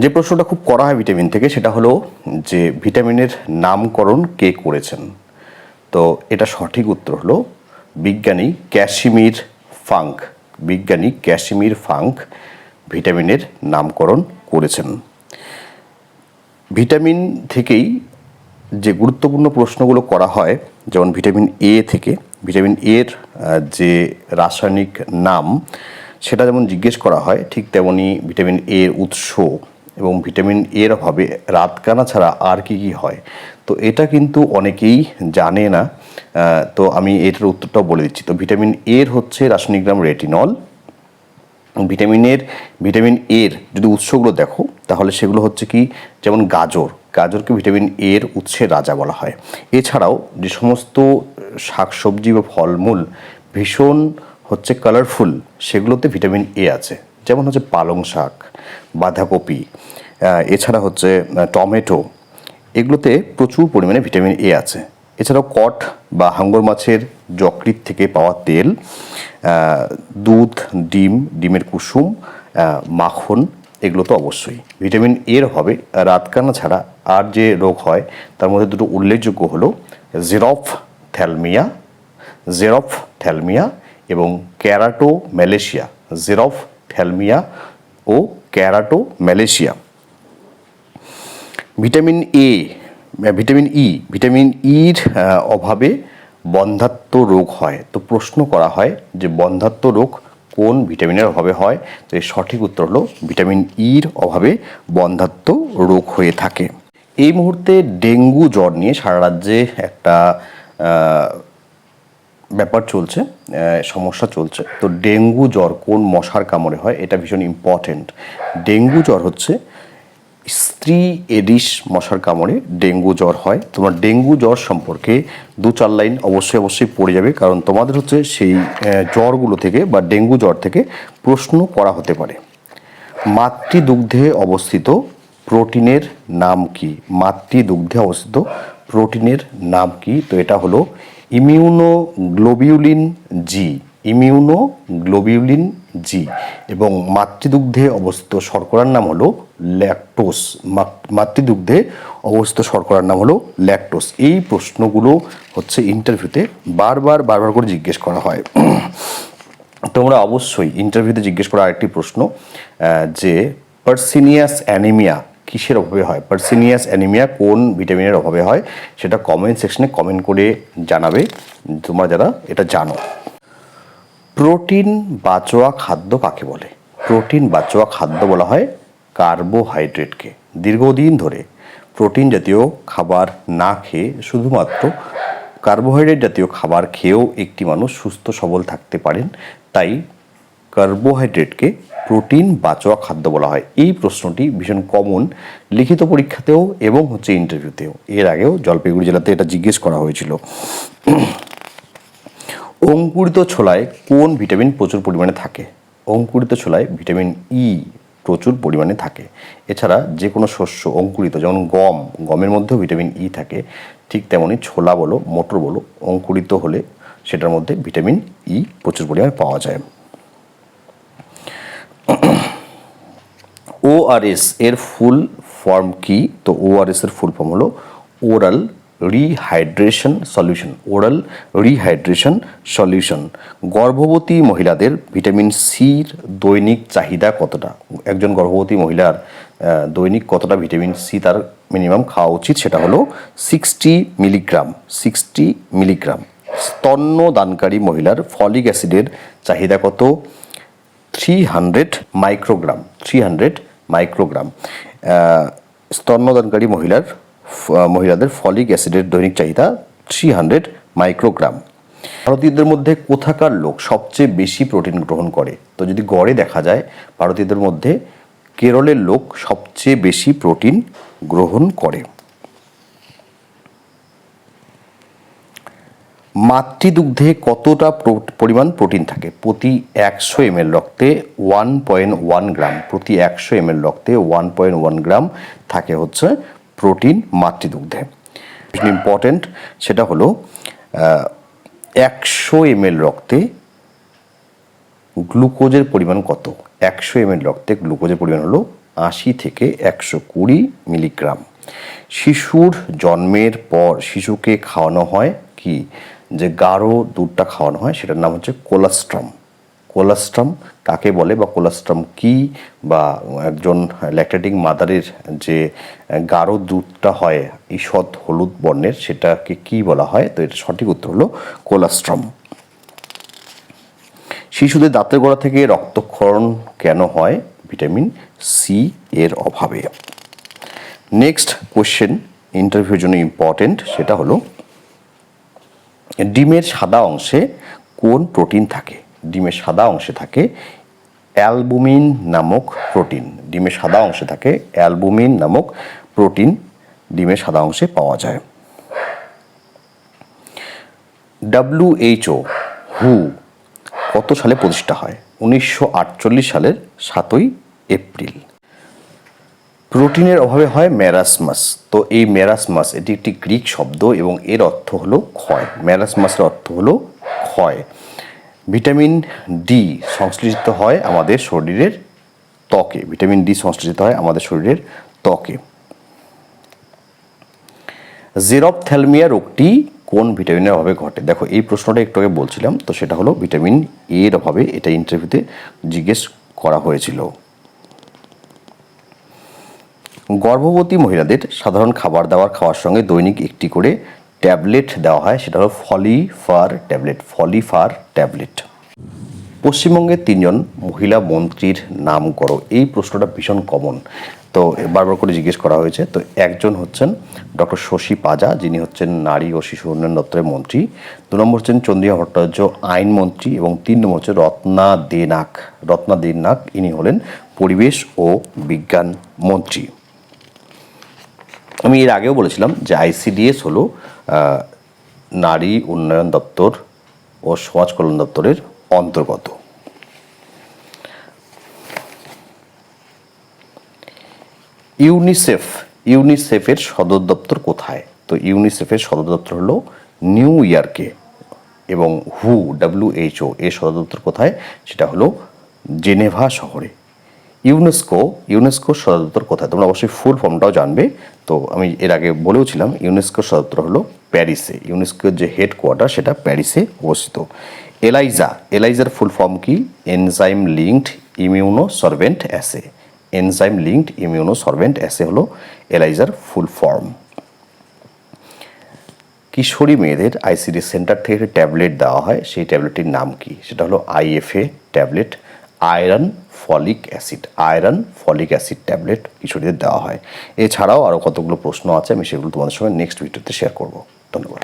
যে প্রশ্নটা খুব করা হয় ভিটামিন থেকে, সেটা হলো যে ভিটামিনের নামকরণ কে করেছেন? তো এটা সঠিক উত্তর হলো বিজ্ঞানী ক্যাশিমির ফাঙ্ক। বিজ্ঞানী ক্যাশিমির ফাঙ্ক ভিটামিনের নামকরণ করেছেন। ভিটামিন থেকেই যে গুরুত্বপূর্ণ প্রশ্নগুলো করা হয়, যেমন ভিটামিন এ থেকে, ভিটামিন এর যে রাসায়নিক নাম, সেটা যেমন জিজ্ঞেস করা হয়, ঠিক তেমনি ভিটামিন এর উৎস এবং ভিটামিন এর অভাবে রাতকানা ছাড়া আর কি কি হয়? তো এটা কিন্তু অনেকেই জানে না। তো আমি এটার উত্তরটাও বলে দিচ্ছি। তো ভিটামিন এর হচ্ছে রাসায়নিক নাম রেটিনল। ভিটামিনের ভিটামিন এর যদি উৎসগুলো দেখো, তাহলে সেগুলো হচ্ছে কি? যেমন গাজর। গাজরকে ভিটামিন এর উৎসের রাজা বলা হয়। এছাড়াও যে সমস্ত শাকসবজি বা ফলমূল ভীষণ হচ্ছে কালারফুল সেগুলোতে ভিটামিন এ আছে। যেমন হচ্ছে পালং শাক, বাঁধাকপি এছাড়া হচ্ছে টমেটো, এগুলোতে প্রচুর পরিমাণে ভিটামিন এ আছে। এছাড়াও কট বা হাঙ্গর মাছের যকৃত থেকে পাওয়া তেল দুধ, ডিম, ডিমের কুসুম মাখন, এগুলো তো অবশ্যই। ভিটামিন এর হবে, রাতকানা ছাড়া আর যে রোগ হয়, তার মধ্যে দুটো উল্লেখযোগ্য হলো, জেরফ থ্যালমিয়া জেরফ থ্যালমিয়া এবং keratomalacia xerophthalmia O keratomalacia vitamin A vitamin E vitamin ইর অভাবে বন্ধাত্ম রোগ হয়। তো প্রশ্ন করা হয় যে বন্ধাত্ম রোগ কোন ভিটামিনের অভাবে হয়? তো এর সঠিক উত্তর হলো ভিটামিন ইর অভাবে বন্ধাত্ম রোগ হয়ে থাকে। এই মুহূর্তে ডেঙ্গু জ্বর নিয়ে সারা রাজ্যে একটা ব্যাপার চলছে সমস্যা চলছে। তো ডেঙ্গু জ্বর কোন মশার কামড়ে হয়? এটা ভীষণ ইম্পর্টেন্ট ডেঙ্গু জ্বর হচ্ছে স্ত্রী এডিস মশার কামড়ে ডেঙ্গু জ্বর হয়। তোমার ডেঙ্গু জ্বর সম্পর্কে দু চার লাইন অবশ্যই অবশ্যই পড়ে যাবে, কারণ তোমাদের হচ্ছে সেই জ্বরগুলো থেকে বা ডেঙ্গু জ্বর থেকে প্রশ্ন করা হতে পারে। মাতৃদুগ্ধে অবস্থিত প্রোটিনের নাম কি? মাতৃদুগ্ধে অবস্থিত প্রোটিনের নাম কি? তো এটা হলো ইমিউনোগ্লোবিউলিন জি। ইমিউনোগ্লোবিউলিন জি, এবং মাতৃদুগ্ধে অবস্থিত শর্করার নাম হলো ল্যাকটোস। মাত- মাতৃদুগ্ধে অবস্থিত শর্করার নাম হলো ল্যাকটোস। এই প্রশ্নগুলো হচ্ছে ইন্টারভিউতে বারবার বারবার করে জিজ্ঞেস করা হয়। তোমরা অবশ্যই ইন্টারভিউতে জিজ্ঞেস করা আরেকটি প্রশ্ন যে পার্সিনিয়াস অ্যানিমিয়া কিসের অভাবে হয়? পার্সিনিয়াস অ্যানিমিয়া কোন ভিটামিনের অভাবে হয়? সেটা কমেন্ট সেকশনে কমেন্ট করে জানাবে। তোমরা যারা এটা জানো। প্রোটিন বাচোয়া খাদ্য কাকে বলে? প্রোটিন বাচোয়া খাদ্য বলা হয় কার্বোহাইড্রেটকে। দীর্ঘদিন ধরে প্রোটিন জাতীয় খাবার না খেয়ে শুধুমাত্র কার্বোহাইড্রেট জাতীয় খাবার খেয়েও একটি মানুষ সুস্থ সবল থাকতে পারেন, তাই কার্বোহাইড্রেটকে প্রোটিন বাঁচোয়া খাদ্য বলা হয়। এই প্রশ্নটি ভীষণ কমন লিখিত পরীক্ষাতেও এবং হচ্ছে ইন্টারভিউতেও এর আগেও জলপাইগুড়ি জেলাতে এটা জিজ্ঞেস করা হয়েছিল। অঙ্কুরিত ছোলায় কোন ভিটামিন প্রচুর পরিমাণে থাকে? অঙ্কুরিত ছোলায় ভিটামিন ই প্রচুর পরিমাণে থাকে। এছাড়া যে কোনো শস্য অঙ্কুরিত, যেমন গম, গমের মধ্যেও ভিটামিন ই থাকে। ঠিক তেমনি ছোলা বলো, মটর বলো, অঙ্কুরিত হলে সেটার মধ্যে ভিটামিন ই প্রচুর পরিমাণে পাওয়া যায়। ওআরএস এর ফুল ফর্ম কি? তো ওআরএস এর ফুল ফর্ম হলো oral rehydration solution oral rehydration solution গর্ভবতী মহিলাদের ভিটামিন সির দৈনিক চাহিদা কতটা? একজন গর্ভবতী মহিলার দৈনিক কতটা ভিটামিন সি তার মিনিমাম খাওয়া উচিত? সেটা হলো সিক্সটি মিলিগ্রাম সিক্সটি মিলিগ্রাম স্তন্যদানকারী মহিলার ফলিক অ্যাসিডের চাহিদা কত? Three hundred microgram three hundred microgram স্তন্যদানকারী মহিলার মহিলাদের ফলিক অ্যাসিডের দৈনিক চাহিদা থ্রি হান্ড্রেড মাইক্রোগ্রাম। ভারতীয়দের মধ্যে কোথাকার লোক সবচেয়ে বেশি প্রোটিন গ্রহণ করে? তো যদি গড়ে দেখা যায়, ভারতীয়দের মধ্যে কেরলের লোক সবচেয়ে বেশি প্রোটিন গ্রহণ করে। মাতৃদুগ্ধে কতটা প্রো- পরিমাণ প্রোটিন থাকে? প্রতি একশো এম রক্তে ওয়ান পয়েন্ট ওয়ান গ্রাম প্রতি একশো এম রক্তে ওয়ান পয়েন্ট ওয়ান গ্রাম থাকে হচ্ছে প্রোটিন মাতৃদুগ্ধে। ইম্পর্টেন্ট সেটা হলো একশো এম রক্তে গ্লুকোজের পরিমাণ কত? একশো এম রক্তে গ্লুকোজের পরিমাণ হলো আশি থেকে একশো কুড়ি মিলিগ্রাম। শিশুর জন্মের পর শিশুকে খাওয়ানো হয় কি? যে গাঢ় দুধটা খাওয়ানো হয়, সেটার নাম হচ্ছে কোলাস্ট্রাম। কোলাস্ট্রাম কাকে বলে বা কোলাস্ট্রাম কি বা একজন ল্যাকটেটিং মাদারের যে গাঢ় দুধটা হয়, ঈষৎ হলুদ বর্ণের, সেটাকে কি বলা হয়? তো এর সঠিক উত্তর হলো কোলাস্ট্রাম। শিশুদের দাঁতের গোড়া থেকে রক্তক্ষরণ কেন হয়? ভিটামিন সি এর অভাবে। নেক্সট কোশ্চেন, ইন্টারভিউর জন্য ইম্পর্টেন্ট, সেটা হলো ডিমের সাদা অংশে কোন প্রোটিন থাকে? ডিমের সাদা অংশে থাকে অ্যালবুমিন নামক প্রোটিন। ডিমের সাদা অংশে থাকে অ্যালবুমিন নামক প্রোটিন। ডিমের সাদা অংশে পাওয়া যায়। ডাব্লিউএইচও হু, কত সালে প্রতিষ্ঠা হয়? উনিশশো আটচল্লিশ সালের সাতই এপ্রিল। প্রোটিনের অভাবে হয় ম্যারাসমাস তো এই ম্যারাসমাস এটি একটি গ্রিক শব্দ এবং এর অর্থ হলো ক্ষয়। ম্যারাসমাসের অর্থ হলো ক্ষয়। ভিটামিন ডি সংশ্লেষিত হয় আমাদের শরীরের ত্বকে। ভিটামিন ডি সংশ্লেষিত হয় আমাদের শরীরের ত্বকে। জেরপথ্যালমিয়া রোগটি কোন ভিটামিনের অভাবে ঘটে? দেখো, এই প্রশ্নটা একটু আগে বলছিলাম, তো সেটা হলো ভিটামিন এ এর অভাবে এটা ইন্টারভিউতে জিজ্ঞেস করা হয়েছিল। গর্ভবতী মহিলাদের সাধারণ খাবার দাবার খাওয়ার সঙ্গে দৈনিক একটি করে ট্যাবলেট দেওয়া হয়, সেটা হলো ফলিফার ট্যাবলেট ফলিফার ট্যাবলেট। পশ্চিমবঙ্গের তিনজন মহিলা মন্ত্রীর নাম করো, এই প্রশ্নটা ভীষণ কমন তো বারবার করে জিজ্ঞেস করা হয়েছে, তো একজন হচ্ছেন ডক্টর শশী পাজা, যিনি হচ্ছেন নারী ও শিশু উন্নয়ন দপ্তরের মন্ত্রী। দু নম্বর হচ্ছেন চন্দ্রিয়া ভট্টাচার্য আইনমন্ত্রী এবং তিন নম্বর হচ্ছে রত্না দেনাক। রত্না দেনাক, ইনি হলেন পরিবেশ ও বিজ্ঞান মন্ত্রী। আমি এর আগেও বলেছিলাম যে আইসিডিএস হলো নারী উন্নয়ন দপ্তর ও সমাজ কল্যাণ দপ্তরের অন্তর্গত। ইউনিসেফ, ইউনিসেফের সদর দপ্তর কোথায়? তো ইউনিসেফের সদর দপ্তর হলো নিউ ইয়র্কে এবং হু ডাব্লিউএইচও এর সদর দপ্তর কোথায়? সেটা হলো জেনেভা শহরে। ইউনেস্কো, ইউনেস্কোর সদর কোথায়? তোমরা অবশ্যই ফুল ফর্মটাও জানবে। তো আমি এর আগে বলেওছিলাম ইউনেস্কো সদর হলো প্যারিসে। ইউনেস্কোর যে হেডকোয়ার্টার সেটা প্যারিসে অবস্থিত। এলাইজা, এলাইজার ফুল ফর্ম কি? Enzyme linked immunosorbent assay enzyme linked immunosorbent assay হলো এলাইজার ফুল ফর্ম কিশোরী মেয়েদের আইসিডি সেন্টার থেকে ট্যাবলেট দেওয়া হয়। সেই ট্যাবলেটটির নাম কি? সেটা হলো IFA tablet. Iron folic acid, iron folic acid tablet কিশোরীদের দেওয়া হয়। এছাড়াও আরও কতগুলো প্রশ্ন আছে আমি সেগুলো তোমাদের সঙ্গে নেক্সট ভিডিওতে শেয়ার করব। ধন্যবাদ।